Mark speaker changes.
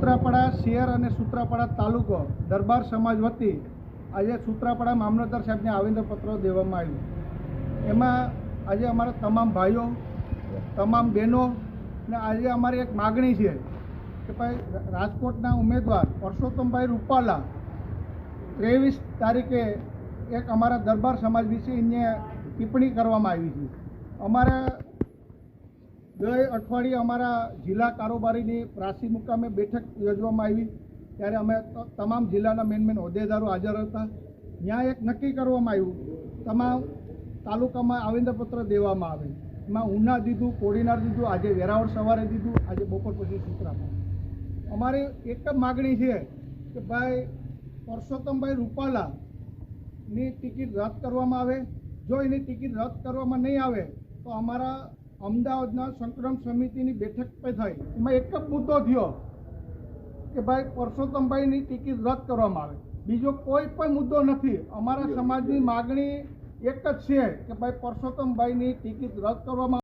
Speaker 1: સૂત્રાપાડા શહેર અને સૂત્રાપાડા તાલુકો દરબાર સમાજ વતી આજે સૂત્રાપાડા મામલતદાર સાહેબને આવેદનપત્ર દેવામાં આવ્યું. એમાં આજે અમારા તમામ ભાઈઓ, તમામ બહેનો ને આજે અમારી એક માગણી છે કે ભાઈ રાજકોટના ઉમેદવાર પરસોત્તમભાઈ રૂપાલા ત્રેવીસ તારીખે એક અમારા દરબાર સમાજ વિશે ટિપ્પણી કરવામાં આવી છે. અમારે ગઈ અઠવાડિયે અમારા જિલ્લા કારોબારીની પ્રાસી મુકામે બેઠક યોજવામાં આવી. ત્યારે અમે તમામ જિલ્લાના મેન મેન હોદ્દેદારો હાજર હતા. ત્યાં એક નક્કી કરવામાં આવ્યું. તમામ તાલુકામાં આવેદનપત્ર દેવામાં આવે. એમાં ઉના દીધું, કોડીનાર દીધું, આજે વેરાવળ સવારે દીધું, આજે બપોર પછી સુત્રામાં અમારી એક જ માગણી છે કે ભાઈ પરસોત્તમભાઈ રૂપાલાની ટિકિટ રદ કરવામાં આવે. જો એની ટિકિટ રદ કરવામાં નહીં આવે, તો અમારા અમદાવાદના સંક્રમ સમિતિની બેઠક પણ થઈ. એમાં એક જ મુદ્દો થયો કે ભાઈ પરસોત્તમભાઈની ટિકિટ રદ કરવામાં આવે. બીજો કોઈ પણ મુદ્દો નથી. અમારા સમાજની માગણી એક જ છે કે ભાઈ પરસોત્તમભાઈની ટિકિટ રદ કરવામાં